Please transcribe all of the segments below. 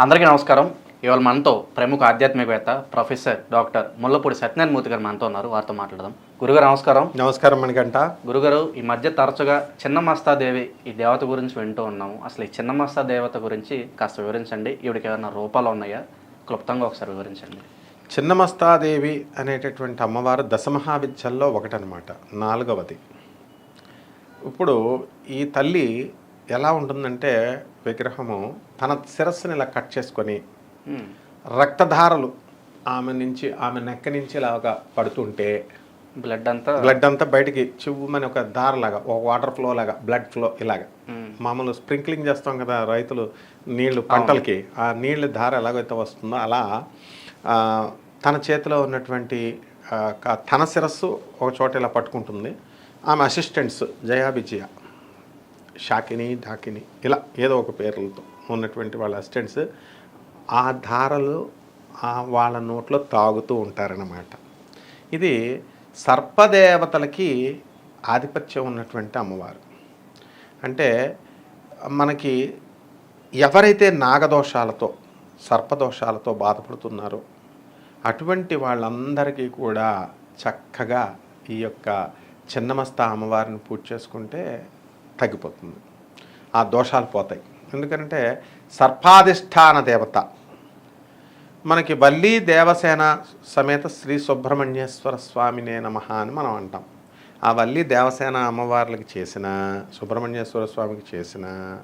అందరికీ నమస్కారం. ఇవాళ మనతో ప్రముఖ ఆధ్యాత్మికవేత్త ప్రొఫెసర్ డాక్టర్ ముల్లపూడి సత్యనారాయణ మూర్తి గారు మనతో ఉన్నారు. వారితో మాట్లాడదాం. గురుగారు నమస్కారం. నమస్కారం మణికంట గురుగారు ఈ మధ్య తరచుగా చిన్నమస్తా దేవి ఈ దేవత గురించి వింటూ ఉన్నాము. అసలు ఈ చిన్నమస్తా దేవత గురించి కాస్త వివరించండి. ఈవిడికి ఏమైనా రూపాలు ఉన్నాయా? క్లుప్తంగా ఒకసారి వివరించండి. చిన్నమస్తాదేవి అనేటటువంటి అమ్మవారు దశమహావిద్యల్లో ఒకటనమాట నాలుగవది. ఇప్పుడు ఈ తల్లి ఎలా ఉంటుందంటే విగ్రహము తన శిరస్సుని ఇలా కట్ చేసుకొని రక్తధారలు ఆమె నుంచి ఆమె నెక్క నుంచి ఇలాగా పడుతుంటే బ్లడ్ అంతా బ్లడ్ అంతా బయటికి చివ్వమని ఒక దారలాగా ఒక వాటర్ ఫ్లో లాగా బ్లడ్ ఫ్లో ఇలాగా. మామూలు స్ప్రింక్లింగ్ చేస్తాం కదా రైతులు నీళ్ళు పంటలకి ఆ నీళ్ళ ధార ఎలాగైతే వస్తుందో అలా తన చేతిలో ఉన్నటువంటి తన శిరస్సు ఒక చోట ఇలా పట్టుకుంటుంది. ఆమె అసిస్టెంట్స్ జయా విజయ షాకిని ఢాకిని ఇలా ఏదో ఒక పేర్లతో ఉన్నటువంటి వాళ్ళ అసిస్టెంట్స్ ఆ ధారలు ఆ వాళ్ళ నోట్లో తాగుతూ ఉంటారన్నమాట. ఇది సర్పదేవతలకి ఆధిపత్యం ఉన్నటువంటి అమ్మవారు. అంటే మనకి ఎవరైతే నాగదోషాలతో సర్పదోషాలతో బాధపడుతున్నారో అటువంటి వాళ్ళందరికీ కూడా చక్కగా ఈ యొక్క చిన్నమస్త అమ్మవారిని పూజ చేసుకుంటే తగ్గిపోతుంది. ఆ దోషాలు పోతాయి. ఎందుకంటే సర్పాధిష్టాన దేవత. మనకి బల్లి దేవసేన సమేత శ్రీ సుబ్రహ్మణ్యేశ్వర స్వామినే నమ అని మనం అంటాం. ఆ వల్లి దేవసేన అమ్మవార్లకి చేసిన సుబ్రహ్మణ్యేశ్వర స్వామికి చేసిన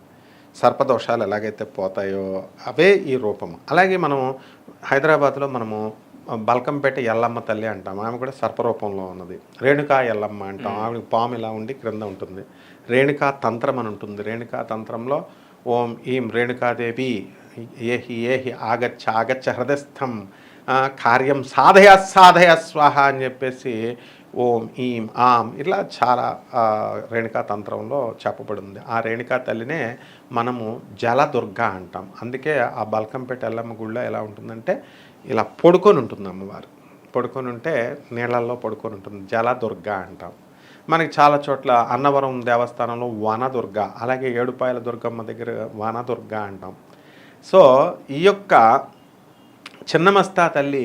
సర్పదోషాలు ఎలాగైతే పోతాయో అవే ఈ రూపము. అలాగే మనము హైదరాబాద్లో మనము బల్కంపేట ఎల్లమ్మ తల్లి అంటాం. ఆమె కూడా సర్పరూపంలో ఉన్నది. రేణుకా ఎల్లమ్మ అంటాం. ఆమె పాము ఇలా ఉండి క్రింద ఉంటుంది. రేణుకా తంత్రం అని ఉంటుంది. రేణుకా తంత్రంలో ఓం ఈం రేణుకాదేవి ఏహి ఏహి ఆగచ్చ ఆగచ్చ హృదయస్థం కార్యం సాధయ సాధయ స్వాహ అని చెప్పేసి ఓం ఈం ఆం ఇట్లా చాలా రేణుకా తంత్రంలో చెప్పబడింది. ఆ రేణుకా తల్లినే మనము జలదుర్గ అంటాం. అందుకే ఆ బల్కంపేట ఎల్లమ్మ గుళ్ళో ఎలా ఉంటుందంటే ఇలా పడుకొని ఉంటుంది అమ్మవారు. పడుకొని ఉంటే నీళ్ళల్లో పడుకొని ఉంటుంది. జలదుర్గ అంటాం. మనకి చాలా చోట్ల అన్నవరం దేవస్థానంలో వనదుర్గ అలాగే ఏడుపాయల దుర్గమ్మ దగ్గర వనదుర్గ అంటాం. సో ఈ యొక్క చిన్నమస్తా తల్లి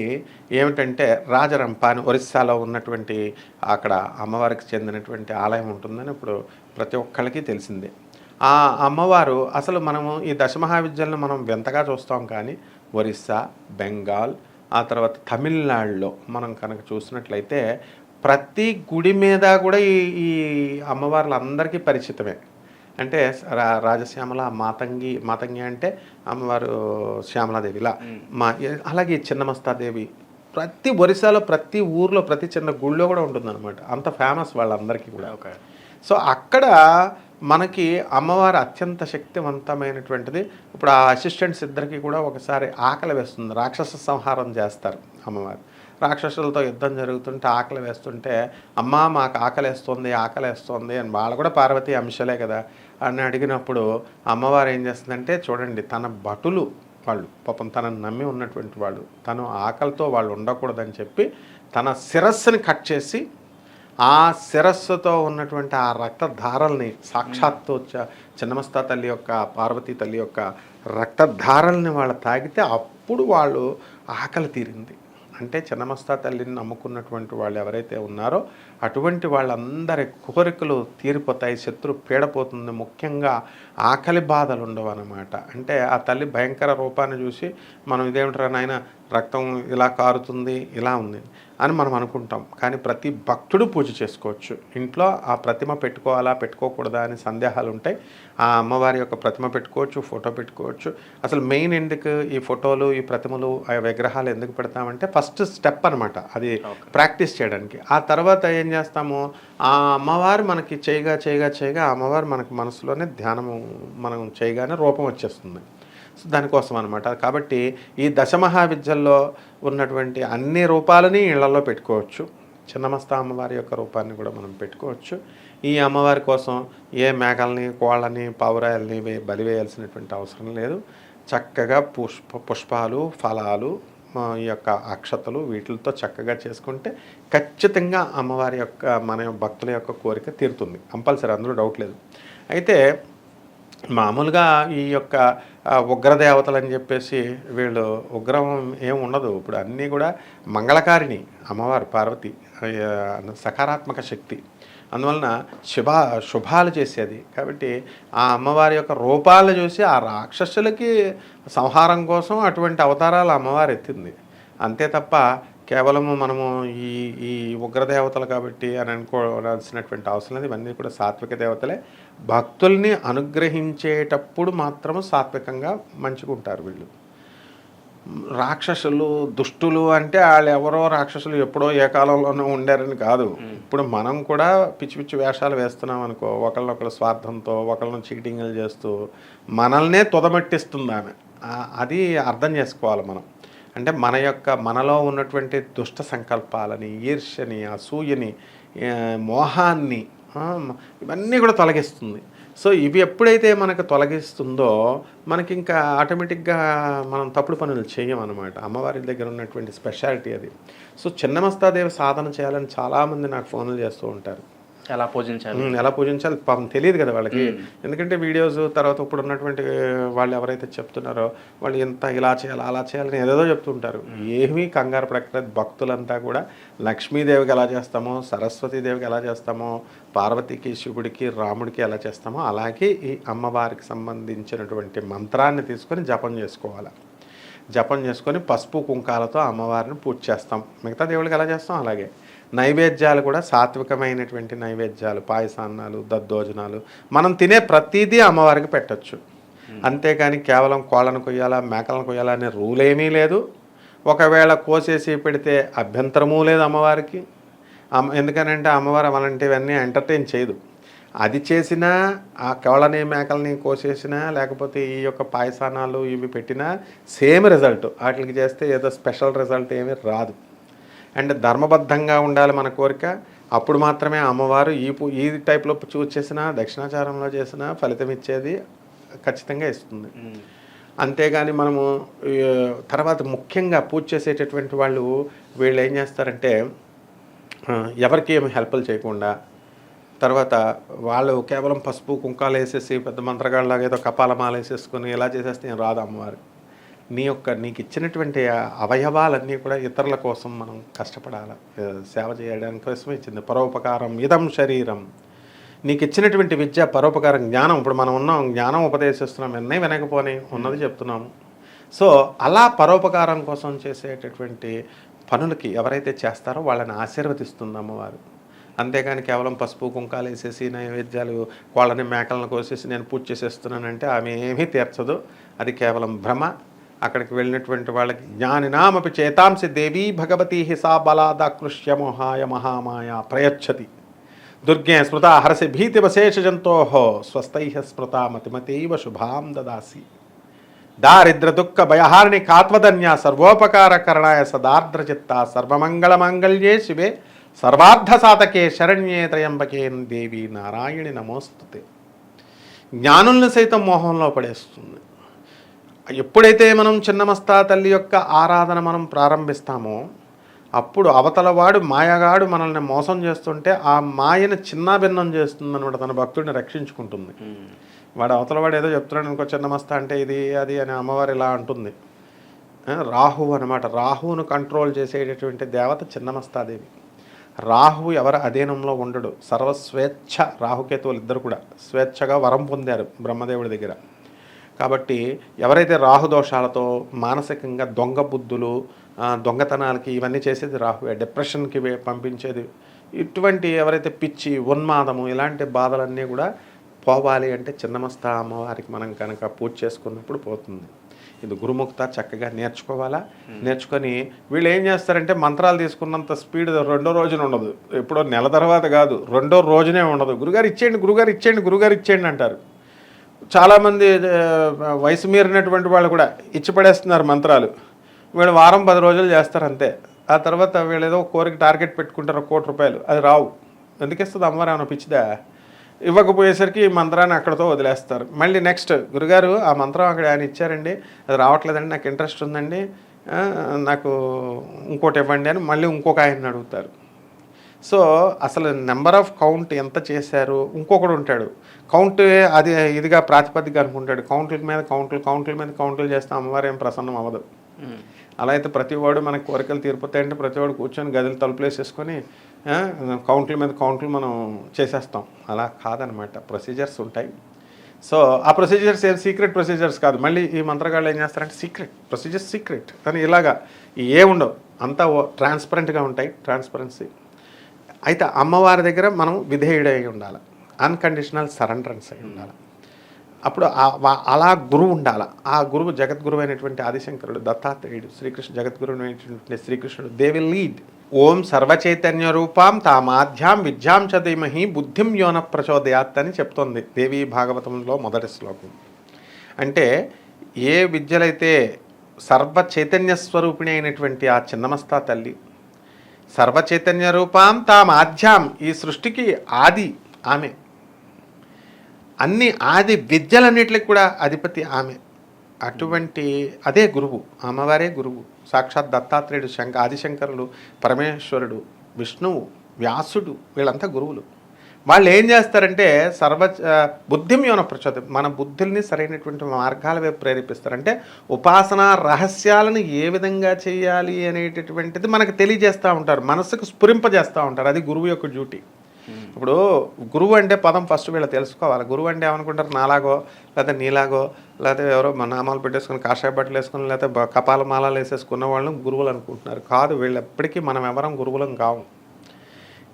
ఏమిటంటే రాజరంప అని ఒరిస్సాలో ఉన్నటువంటి అక్కడ అమ్మవారికి చెందినటువంటి ఆలయం ఉంటుందని ఇప్పుడు ప్రతి ఒక్కళ్ళకి తెలిసిందే. ఆ అమ్మవారు అసలు మనము ఈ దశమహావిద్యలను మనం వింతగా చూస్తాం కానీ ఒరిస్సా బెంగాల్ ఆ తర్వాత తమిళనాడులో మనం కనుక చూసినట్లయితే ప్రతి గుడి మీద కూడా ఈ ఈ అమ్మవార్లందరికీ పరిచితమే. అంటే రా రాజశ్యామల మాతంగి మాతంగి అంటే అమ్మవారు శ్యామలాదేవి ఇలా. మా అలాగే చిన్నమస్తాదేవి. ప్రతి ఒరిస్సాలో ప్రతి ఊర్లో ప్రతి చిన్న గుళ్ళో కూడా ఉంటుందన్నమాట. అంత ఫేమస్ వాళ్ళందరికీ కూడా. ఓకే. సో అక్కడ మనకి అమ్మవారు అత్యంత శక్తివంతమైనటువంటిది. ఇప్పుడు ఆ అసిస్టెంట్స్ ఇద్దరికి కూడా ఒకసారి ఆకలి వేస్తుంది. రాక్షస సంహారం చేస్తారు అమ్మవారు. రాక్షసులతో యుద్ధం జరుగుతుంటే ఆకలి వేస్తుంటే అమ్మా మాకు ఆకలేస్తుంది ఆకలేస్తుంది అని. వాళ్ళు కూడా పార్వతీ అంశలే కదా. అని అడిగినప్పుడు అమ్మవారు ఏం చేస్తుందంటే చూడండి తన భటులు వాళ్ళు పాపం తనని నమ్మి ఉన్నటువంటి వాళ్ళు తను ఆకలితో వాళ్ళు ఉండకూడదని చెప్పి తన శిరస్సుని కట్ చేసి ఆ శిరస్సుతో ఉన్నటువంటి ఆ రక్తధారల్ని సాక్షాత్తు చిన్నమస్తా తల్లి యొక్క పార్వతీ తల్లి యొక్క రక్తధారల్ని వాళ్ళు తాగితే అప్పుడు వాళ్ళు ఆకలి తీరింది. అంటే చిన్నమస్తా తల్లిని నమ్ముకున్నటువంటి వాళ్ళు ఎవరైతే ఉన్నారో అటువంటి వాళ్ళందరి కోరికలు తీరిపోతాయి శత్రు పీడపోతుంది. ముఖ్యంగా ఆకలి బాధలు ఉండవు అనమాట అంటే ఆ తల్లి భయంకర రూపాన్ని చూసి మనం ఇదేమిట్రా నాయన రక్తం ఇలా కారుతుంది ఇలా ఉంది అని మనం అనుకుంటాం. కానీ ప్రతి భక్తుడు పూజ చేసుకోవచ్చు. ఇంట్లో ఆ ప్రతిమ పెట్టుకోవాలా పెట్టుకోకూడదా అని సందేహాలు ఉంటాయి ఆ అమ్మవారి యొక్క ప్రతిమ పెట్టుకోవచ్చు ఫోటో పెట్టుకోవచ్చు. అసలు మెయిన్ ఎందుకు ఈ ఫోటోలు ఈ ప్రతిమలు ఆ విగ్రహాలు ఎందుకు పెడతామంటే ఫస్ట్ స్టెప్ అనమాట అది ప్రాక్టీస్ చేయడానికి. ఆ తర్వాత ఏం చేస్తాము? ఆ అమ్మవారు మనకి చేయగా చేయగా చేయగా ఆ అమ్మవారు మనకి మనసులోనే ధ్యానము మనం చేయగానే రూపం వచ్చేస్తుంది. దానికోసం అనమాట కాబట్టి ఈ దశమహావిద్యల్లో ఉన్నటువంటి అన్ని రూపాలని ఇళ్ళలో పెట్టుకోవచ్చు. చిన్నమస్త అమ్మవారి యొక్క రూపాన్ని కూడా మనం పెట్టుకోవచ్చు. ఈ అమ్మవారి కోసం ఏ మేకల్ని కోళ్ళని పావురాయల్ని బలి వేయాల్సినటువంటి అవసరం లేదు. చక్కగా పుష్ప పుష్పాలు ఫలాలు ఈ యొక్క అక్షతలు వీటితో చక్కగా చేసుకుంటే ఖచ్చితంగా అమ్మవారి యొక్క మన భక్తుల యొక్క కోరిక తీరుతుంది. కంపల్సరీ అందులో డౌట్ లేదు. అయితే మామూలుగా ఈ యొక్క ఉగ్రదేవతలని ఉగ్రదేవతలు అని చెప్పేసి వీళ్ళు ఉగ్రం ఏం ఉండదు. ఇప్పుడు అన్నీ కూడా మంగళకారిణి అమ్మవారు పార్వతి సకారాత్మక శక్తి. అందువలన శుభ శుభాలు చేసేది. కాబట్టి ఆ అమ్మవారి యొక్క రూపాలను చూసి ఆ రాక్షసులకి సంహారం కోసం అటువంటి అవతారాలు అమ్మవారు ఎత్తింది. అంతే తప్ప కేవలము మనము ఈ ఈ ఉగ్రదేవతలు కాబట్టి అని అనుకోవాల్సినటువంటి అవసరం లేదు. ఇవన్నీ కూడా సాత్విక దేవతలే. భక్తుల్ని అనుగ్రహించేటప్పుడు మాత్రము సాత్వికంగా మంచిగా ఉంటారు వీళ్ళు. రాక్షసులు దుష్టులు అంటే వాళ్ళు ఎవరో రాక్షసులు ఎప్పుడో ఏ కాలంలోనూ ఉండారని కాదు. ఇప్పుడు మనం కూడా పిచ్చి పిచ్చి వేషాలు వేస్తున్నాం అనుకో ఒకళ్ళొకళ్ళ స్వార్థంతో ఒకళ్ళని చీటింగ్లు చేస్తూ మనల్నే తుదమట్టిస్తుంది ఆమె. అది అర్థం చేసుకోవాలి మనం. అంటే మన యొక్క మనలో ఉన్నటువంటి దుష్ట సంకల్పాలని ఈర్ష్యని అసూయని మోహాన్ని ఇవన్నీ కూడా తొలగిస్తుంది. సో ఇవి ఎప్పుడైతే మనకు తొలగిస్తుందో మనకి ఇంకా ఆటోమేటిక్గా మనం తప్పుడు పనులు చేయం అనమాట అమ్మవారి దగ్గర ఉన్నటువంటి స్పెషాలిటీ అది. సో చిన్నమస్తాదేవి సాధన చేయాలని చాలామంది నాకు ఫోన్లు చేస్తూ ఉంటారు. ఎలా పూజించాలి? ఎలా పూజించాలి? పాపం తెలియదు కదా వాళ్ళకి. ఎందుకంటే వీడియోస్ తర్వాత ఇప్పుడు ఉన్నటువంటి వాళ్ళు ఎవరైతే చెప్తున్నారో వాళ్ళు ఇంత ఇలా చేయాలి అలా చేయాలని ఏదేదో చెప్తుంటారు. ఏమీ కంగారు ప్రకృతి భక్తులంతా కూడా లక్ష్మీదేవికి ఎలా చేస్తామో సరస్వతీదేవికి ఎలా చేస్తామో పార్వతికి శివుడికి రాముడికి ఎలా చేస్తామో అలాగే ఈ అమ్మవారికి సంబంధించినటువంటి మంత్రాన్ని తీసుకొని జపం చేసుకోవాలి. జపం చేసుకొని పసుపు కుంకాలతో అమ్మవారిని పూజ చేస్తాం. మిగతా దేవుళ్ళకి ఎలా చేస్తాం? అలాగే. నైవేద్యాలు కూడా సాత్వికమైనటువంటి నైవేద్యాలు పాయసాన్నాలు దద్దోజనాలు. మనం తినే ప్రతిదీ అమ్మవారికి పెట్టచ్చు. అంతేకాని కేవలం కోళ్ళను కొయ్యాలా మేకలను కొయ్యాలా అనే రూల్ ఏమీ లేదు. ఒకవేళ కోసేసి పెడితే అభ్యంతరమూ లేదు అమ్మవారికి. అమ్మ ఎందుకనంటే అమ్మవారు అలాంటివన్నీ ఎంటర్టైన్ చేయదు. అది చేసినా ఆ కోళ్ళని మేకల్ని కోసేసినా లేకపోతే ఈ యొక్క పాయసానాలు ఇవి పెట్టినా సేమ్ రిజల్ట్. వాటికి చేస్తే ఏదో స్పెషల్ రిజల్ట్ ఏమీ రాదు. అండ్ ధర్మబద్ధంగా ఉండాలి మన కోరిక. అప్పుడు మాత్రమే అమ్మవారు ఈ పు- ఈ టైప్లో చూస్ చేసినా దక్షిణాచారంలో చేసినా ఫలితం ఇచ్చేది ఖచ్చితంగా ఇస్తుంది. అంతేగాని మనము తర్వాత ముఖ్యంగా పూజ చేసేటటువంటి వాళ్ళు వీళ్ళు ఏం చేస్తారంటే ఎవరికి ఏమి హెల్ప్లు చేయకుండా తర్వాత వాళ్ళు కేవలం పసుపు కుంకాలు వేసేసి పెద్ద మంత్రగాళ్ళలాగా ఏదో కపాలమాల వేసేసుకొని ఇలా చేసేస్తే ఏం రాదు అమ్మవారు. నీ యొక్క నీకు ఇచ్చినటువంటి అవయవాలన్నీ కూడా ఇతరుల కోసం మనం కష్టపడాలి. సేవ చేయడానికి కోసం ఇచ్చింది పరోపకారం ఇదం శరీరం. నీకు ఇచ్చినటువంటి విద్య పరోపకారం జ్ఞానం. ఇప్పుడు మనం ఉన్నాం జ్ఞానం ఉపదేశిస్తున్నాం ఎన్నే వినకపోని ఉన్నది చెప్తున్నాము. సో అలా పరోపకారం కోసం చేసేటటువంటి పనులకి ఎవరైతే చేస్తారో వాళ్ళని ఆశీర్వదిస్తుంది అమ్మవారు. అంతేగాని కేవలం పసుపు కుంకాలు వేసేసి నైవేద్యాలు వాళ్ళని మేకలను కోసేసి నేను పూజ చేసేస్తున్నానంటే ఆమె ఏమీ తీర్చదు. అది కేవలం భ్రమ. అక్కడికి వెళ్ళినటువంటి వాళ్ళకి జ్ఞానినామపి చేతాంసి దేవీ భగవతి హిసా బలాదాకృష్య మోహాయ మహామాయ ప్రయచ్చతి. దుర్గే స్మృత హరసి భీతివశేషజంతో స్వస్థై స్మృత మతిమతైవ శుభాం దదాసి. దారిద్ర దుఃఖ భయహారిణి కాత్వధన్య సర్వోపకారకరణాయ సదార్ద్రచిత్త సర్వమంగళమాంగళ్యే శివే. సర్వార్థ సాధకే శరణ్యే త్రయంబకే దేవి నారాయణి నమోస్తుతే. జ్ఞానుల్ని సైతం మోహంలో పడేస్తుంది. ఎప్పుడైతే మనం చిన్నమస్తా తల్లి యొక్క ఆరాధన మనం ప్రారంభిస్తామో అప్పుడు అవతలవాడు మాయగాడు మనల్ని మోసం చేస్తుంటే ఆ మాయను చిన్నాభిన్నం చేస్తుంది అనమాట తన భక్తుడిని రక్షించుకుంటుంది. ఉమ్. వాడు అవతలవాడు ఏదో చెప్తున్నాడు అనుకో చిన్నమస్తా అంటే ఇది అది అని అమ్మవారు ఇలా అంటుంది. ఆ, రాహువు అనమాట రాహువును కంట్రోల్ చేసేటటువంటి దేవత చిన్నమస్తాదేవి. రాహువు ఎవరి అధీనంలో ఉండడు? సర్వస్వేచ్ఛ రాహుకేతువులు ఇద్దరు కూడా. స్వేచ్ఛగా వరం పొందారు బ్రహ్మదేవుడి దగ్గర. కాబట్టి ఎవరైతే రాహు దోషాలతో మానసికంగా దొంగ బుద్ధులు దొంగతనాలకి ఇవన్నీ చేసేది రాహువే డిప్రెషన్కి పంపించేది. ఇటువంటి ఎవరైతే పిచ్చి ఉన్మాదము ఇలాంటి బాధలన్నీ కూడా పోవాలి అంటే చిన్నమస్తా అమ్మవారికి మనం కనుక పూజ చేసుకున్నప్పుడు పోతుంది. ఇది గురుముక్త చక్కగా నేర్చుకోవాలా? నేర్చుకొని వీళ్ళు ఏం చేస్తారంటే మంత్రాలు తీసుకున్నంత స్పీడ్ రెండో రోజున ఉండదు. ఎప్పుడో నెల తర్వాత కాదు రెండో రోజునే ఉండదు. గురుగారు ఇచ్చేయండి గురుగారు ఇచ్చేయండి గురుగారు ఇచ్చేయండి అంటారు. చాలామంది వయసు మీరినటువంటి వాళ్ళు కూడా ఇచ్చిపడేస్తున్నారు మంత్రాలు. వీళ్ళు వారం పది రోజులు చేస్తారు అంతే. ఆ తర్వాత వీళ్ళు ఏదో కోరిక టార్గెట్ పెట్టుకుంటారు కోటి రూపాయలు. అది రావు. ఎందుకు ఇస్తుంది అమ్మవారు ఏమైనా పిచ్చిదా? ఇవ్వకపోయేసరికి ఈ మంత్రాన్ని అక్కడతో వదిలేస్తారు. మళ్ళీ నెక్స్ట్ గురుగారు ఆ మంత్రం అక్కడ ఆయన ఇచ్చారండి. అది రావట్లేదండి నాకు ఇంట్రెస్ట్ ఉందండి. నాకు ఇంకోటి ఇవ్వండి అని మళ్ళీ ఇంకొక ఆయన్ని అడుగుతారు. సో అసలు నెంబర్ ఆఫ్ కౌంట్ ఎంత చేశారు? ఇంకొకడు ఉంటాడు. కౌంట్ అది ఇదిగా ప్రాతిపదిక అనుకుంటాడు. కౌంట్ల మీద కౌంట్లు కౌంట్ల మీద కౌంట్లు చేస్తే అమ్మవారు ఏం ప్రసన్నం అవ్వదు. అలా అయితే ప్రతివాడు మనకి కోరికలు తీరిపోతాయంటే ప్రతివాడు కూర్చొని గదులు తలుపులు వేసేసుకొని ఆ, కౌంట్ల మీద కౌంట్లు మనం చేసేస్తాం. అలా కాదనమాట. ప్రొసీజర్స్ ఉంటాయి. సో ఆ ప్రొసీజర్స్ ఏం సీక్రెట్ ప్రొసీజర్స్ కాదు. మళ్ళీ ఈ మంత్రగాళ్ళు ఏం చేస్తారంటే సీక్రెట్ ప్రొసీజర్స్ సీక్రెట్. కానీ ఇలాగా ఏ ఉండవు. అంతా ట్రాన్స్పరెంట్గా ఉంటాయి. ట్రాన్స్పరెన్సీ. అయితే అమ్మవారి దగ్గర మనం విధేయుడై ఉండాలి. అన్కండిషనల్ సరెండరెన్స్ అయి ఉండాలి. అప్పుడు అలా గురువు ఉండాలి. ఆ గురువు జగద్గురువు అయినటువంటి ఆదిశంకరుడు దత్తాత్రేయుడు శ్రీకృష్ణ జగద్గురువు అయినటువంటి శ్రీకృష్ణుడు దే విల్ లీడ్ ఓం సర్వచైతన్య రూపాం తామాధ్యాం విద్యాం చ బుద్ధిం యోన ప్రచోదయాత్ అని చెప్తోంది దేవీ భాగవతంలో మొదటి శ్లోకం. అంటే ఏ విద్యలైతే సర్వ చైతన్య స్వరూపిణి అయినటువంటి ఆ చిన్నమస్తా తల్లి సర్వచైతన్య రూపాం తామాధ్యాం. ఈ సృష్టికి ఆది ఆమె. అన్ని ఆది విద్యలన్నిటికి కూడా అధిపతి ఆమె. అటువంటి అదే గురువు అమ్మవారే గురువు. సాక్షాత్ దత్తాత్రేయుడు శంక ఆదిశంకరుడు పరమేశ్వరుడు విష్ణువు వ్యాసుడు వీళ్ళంతా గురువులు. వాళ్ళు ఏం చేస్తారంటే సర్వ బుద్ధిం యోన ప్రచోదం మన బుద్ధుల్ని సరైనటువంటి మార్గాల వైపు ప్రేరేపిస్తారంటే ఉపాసన రహస్యాలను ఏ విధంగా చేయాలి అనేటటువంటిది మనకు తెలియజేస్తూ ఉంటారు. మనసుకు స్ఫురింపజేస్తూ ఉంటారు. అది గురువు యొక్క డ్యూటీ. ఇప్పుడు గురువు అంటే పదం ఫస్ట్ వీళ్ళు తెలుసుకోవాలి. గురువు అంటే ఏమనుకుంటారు? నాలాగో లేకపోతే నీలాగో లేకపోతే ఎవరో మన నామాలు పెట్టేసుకుని కాషాయ బట్టలు వేసుకుని లేకపోతే కపాల మాలలు వేసేసుకున్న వాళ్ళని గురువులు అనుకుంటున్నారు. కాదు వీళ్ళు ఎప్పటికీ మనం ఎవరం గురువులం కావు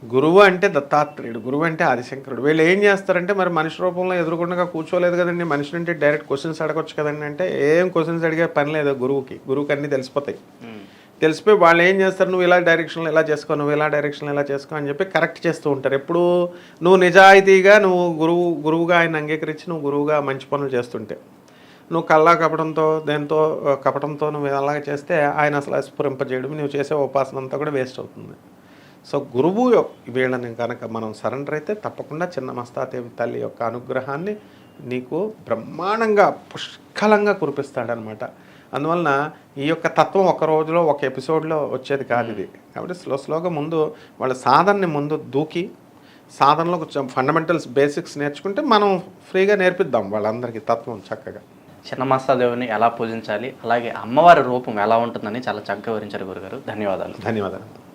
గురువు అంటే దత్తాత్రేయుడు గురువు అంటే ఆదిశంకరుడు. వీళ్ళు ఏం చేస్తారంటే మరి మనిషి రూపంలో ఎదురుకుండా కూర్చోలేదు కదండి మనిషి నుండి డైరెక్ట్ క్వశ్చన్స్ అడగొచ్చు కదండి అంటే ఏం క్వశ్చన్స్ అడిగే పని లేదు గురువుకి. గురువుకి అన్నీ తెలిసిపోతాయి. తెలిసిపోయి వాళ్ళు ఏం చేస్తారు నువ్వు ఇలా డైరెక్షన్లో ఇలా చేసుకో నువ్వు ఇలా డైరెక్షన్లో ఇలా చేసుకో అని చెప్పి కరెక్ట్ చేస్తూ ఉంటారు. ఎప్పుడు నువ్వు నిజాయితీగా నువ్వు గురువు గురువుగా ఆయన అంగీకరించి నువ్వు గురువుగా మంచి పనులు చేస్తుంటే నువ్వు కల్లా కపటంతో దేంతో ఆ, కపటంతో నువ్వు అలాగ చేస్తే ఆయన అసలు స్ఫురింపజేయడం నువ్వు చేసే ఉపాసన అంతా కూడా వేస్ట్ అవుతుంది. సో గురువు వీళ్ళని కనుక మనం సరెండర్ అయితే తప్పకుండా చిన్న మస్తాదేవి తల్లి యొక్క అనుగ్రహాన్ని నీకు బ్రహ్మాండంగా పుష్కలంగా కురిపిస్తాడనమాట. అందువలన ఈ యొక్క తత్వం ఒక రోజులో ఒక ఎపిసోడ్లో వచ్చేది కాదు ఇది. కాబట్టి స్లో స్లోగా ముందు వాళ్ళ సాధనని ముందు దూకి సాధనలో కొంచెం ఫండమెంటల్స్ బేసిక్స్ నేర్చుకుంటే మనం ఫ్రీగా నేర్పిద్దాం వాళ్ళందరికీ తత్వం చక్కగా. చిన్న మస్తాదేవిని ఎలా పూజించాలి అలాగే అమ్మవారి రూపం ఎలా ఉంటుందని చాలా చక్కగా వివరించారు గురుగారు. ధన్యవాదాలు. ధన్యవాదాలు.